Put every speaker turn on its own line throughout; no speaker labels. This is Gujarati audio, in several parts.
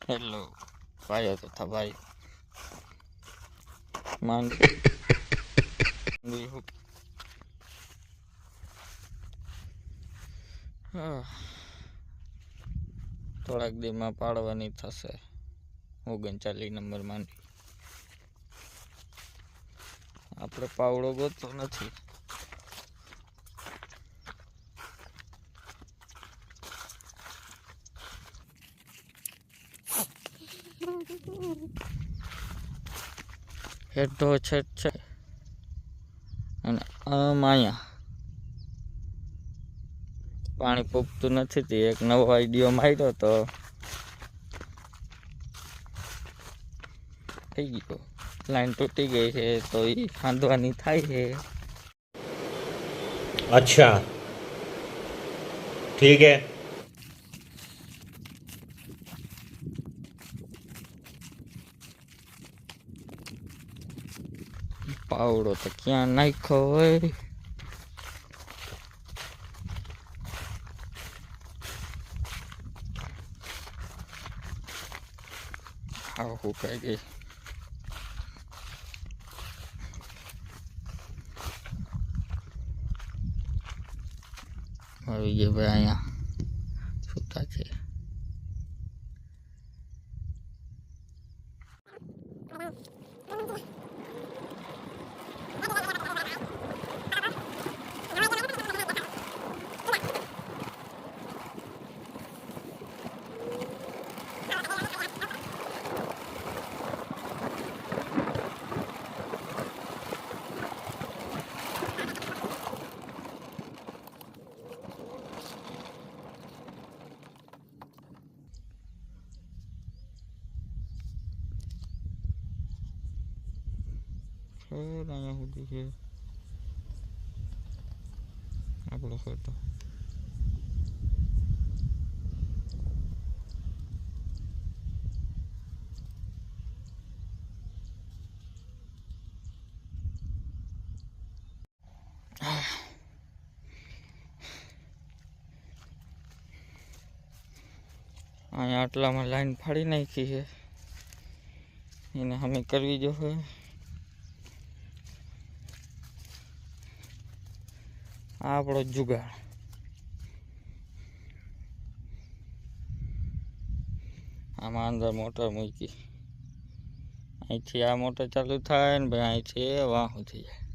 હેલો ભાઈઓ તથા ભાઈ માંડ હા. થોડાક દીમાં પાડવાની થશે. ઓગણચાલીસ નંબર માંડી આપણે પાવડો ગોતતો નથી. હેઠો છેટ છે. અને આમ અહીંયા. પાણી પૂગતું નથી તે એક નવો આઈડિયો માર્યો તો. થઈ ગયો. લાઈન તૂટી ગઈ છે તો એ ખાંધવાની થાય છે.
અચ્છા. ઠીક હે.
પાવડો તો ક્યાં નાખ્યો હોય? આવું કઈ ગઈ. આવી ગયા ભાઈ અહીંયા છૂટા છે છે અહીંયા સુધી છે આપણો ખોટો અહીંયા આટલામાં લાઈન ફાડી નાખી છે. એને અમે કરવી જોઈએ આપણો જુગાડ. આમાં અંદર મોટર મૂકી. અહીંથી આ મોટર ચાલુ થાય ને ભાઈ અહીંથી એ વાહું થઈ જાય.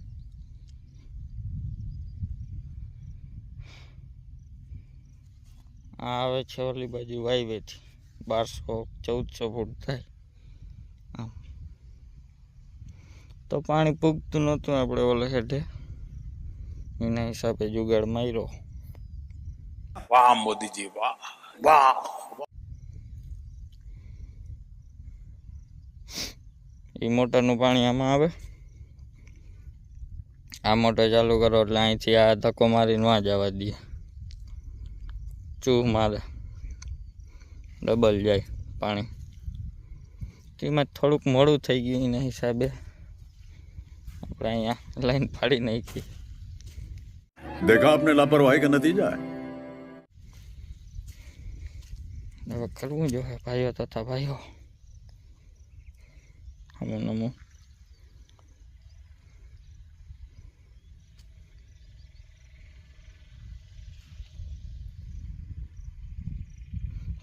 આ આવે છે ઓલી બાજુ વાઈવેથી બારસો ચૌદસો ફૂટ થાય. આમ. તો પાણી પૂગતું નહોતું આપણે ઓલે હેઠે. એના હિસાબે જુગાડ માર્યો.
વાહ મોદીજી વાહ વાહ
એ મોટરનું પાણી આમાં આવે? આ મોટર ચાલુ કરો એટલે અહીંથી આ ધક્કો મારીને વાં જવા દે. ચૂહ મારે. ડબલ જાય પાણી. તેમાં થોડુંક મોડું થઈ ગયું એના હિસાબે. આપણે અહીંયા લાઈન ફાડી નાખી.
देखा आपने लापरवाही का नतीजा है
હવે કરવું જોઈએ ભાઈઓ તથા ભાઈઓ હમું નમું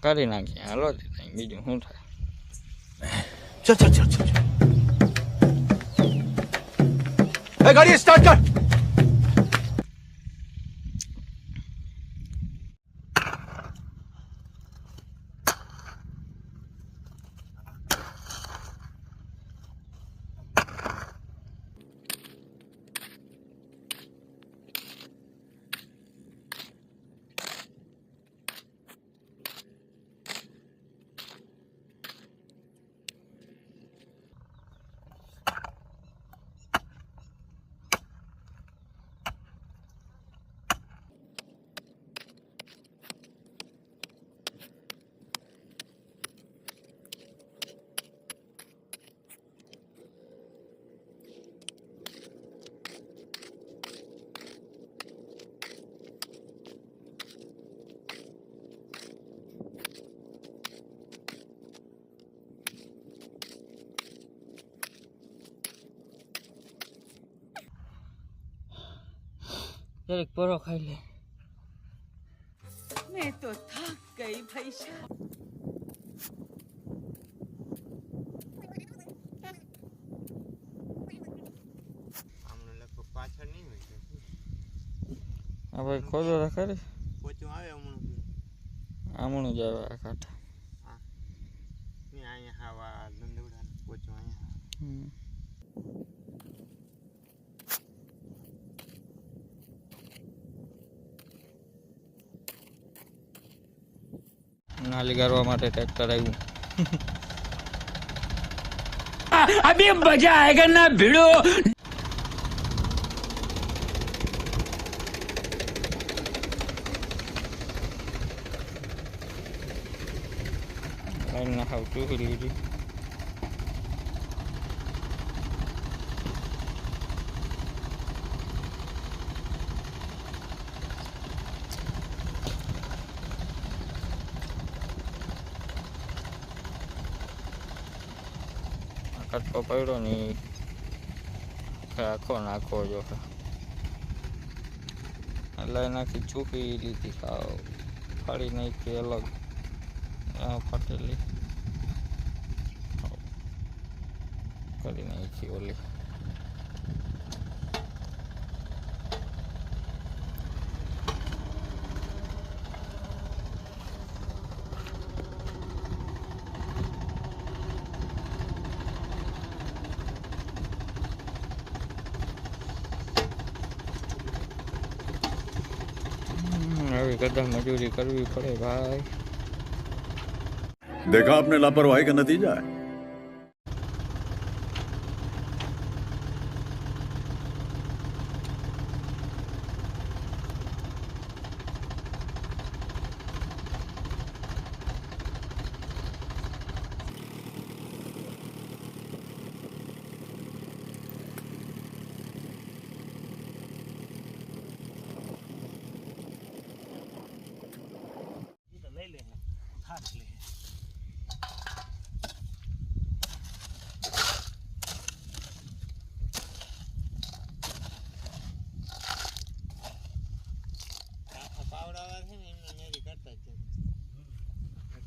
કરી નાખીએ હાલો જ તઈ બીજું શું થાય
चल चल चल चल ए, गाड़ी स्टार्ट
દરેક પરો ખાઈ લે.
મેં તો થાક
ગઈ ભાઈ પાછળ નહીં હોય
હા ભાઈ ખોદો ખરી
પોચું આવે હમણું.
હમણું જ આવે આ કાંઠા. નાલી કરવા માટે ટ્રેક્ટર આવ્યું. લાઈન ના હાવ ચૂકી લીધી. આ કટકો પડ્યો ને આખો નાખો જો એટલે એનાથી ચૂકી લીધી સાવ ફાડી નાખી અલગ ફાટેલી કરી નાખી ઓલી હમ, આવી કદમ મજૂરી કરવી પડે ભાઈ
देखा आपने लापरवाही का नतीजा है
છે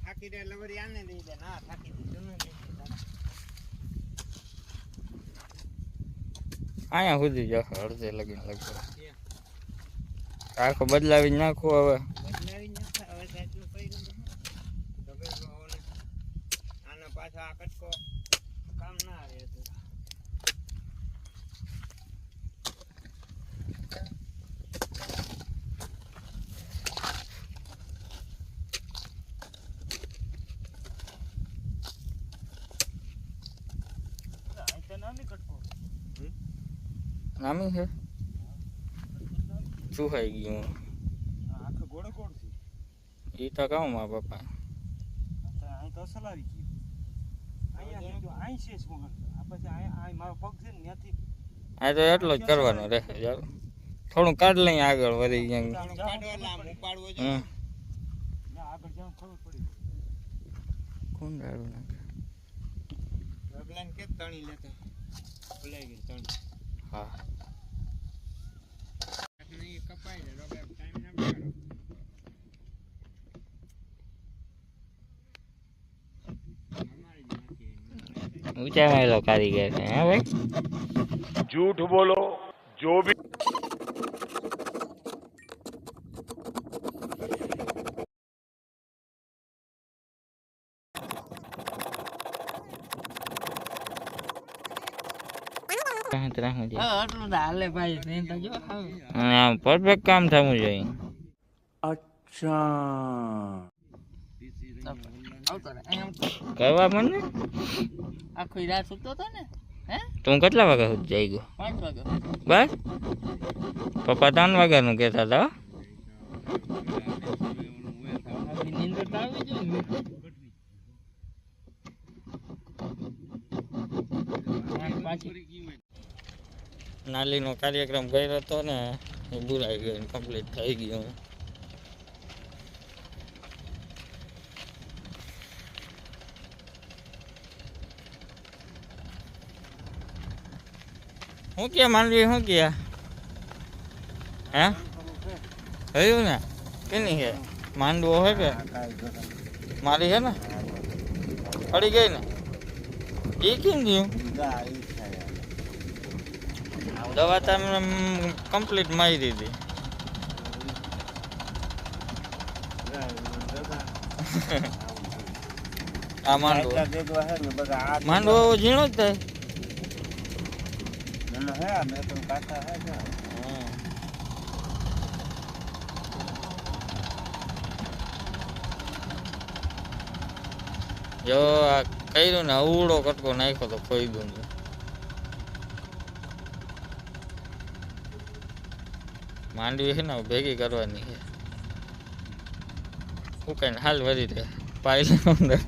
થાકી દે એટલે વળી આને દે થાકી દીધું
અહીંયા સુધી જશે અડધે લગીને લગભગ. આખો બદલાવી નાખો હવે
બદલાવી નાખતા હવે તો એટલું કર્યું તો હવે તો ઓલે આના પાછા આ કટકો કામ ના આવે તો
નામી છે. ચૂહાઈ ગયું?
આખો ગોળો ગોળ છે
એ તો કહું મા પપ્પા
અહીં તો અસલ આવી ગયું અહીંયા અહીં છે શું આ પછી અહીં મારો પગ છે ને ત્યાંથી
આ તો એટલો જ કરવાનો રહે ચાલો. થોડું કાઢ લઈએ આગળ વધી ગયા
આમ
આગળ જવાનું ખબર પડી
કોણ દાડું નાખે?
કે તણી લેતો? ભૂલાઈ ગઈ તણી
હા
નહીં કપાઈ જાય રગલા ટાઈમ ના બગાડો અમારી જ
ઊંચાવેલો કારીગર છે હે ભાઈ?
જૂઠ બોલો જો
ભી પરફેક્ટ કામ થવું જોઈએ.
અચ્છા.
કરવા મને
આખી રાત સૂતો હતો ને હે?
તું કેટલા વાગ્યા સુધી જઈ ગયો?
પાંચ
બસ? પપ્પા ત્રણ વાગ્યાનું કહેતા હતા નાલીનો કાર્યક્રમ કર્યો હતો ને એ બુરાઈ ગયો કમ્પ્લીટ થઈ ગયો. શું કે માંડવી શું કે? હે? થયું ને? કેની છે માંડવો હે કે? મારી છે ને? પડી ગઈ ને? એ કેમ ગયું? દવા તમે કમ્પ્લીટ મારી દીધી. આ માંડવો. માંડવો ઝીણો જ થાય. હમ. જો આ કર્યું ને અવળો કટકો નાખ્યો તો ખોઈ દઉં માંડવી છે ને ભેગી કરવાની છે શું કઈ હાલ વધી રહ્યા પાઈ અંદર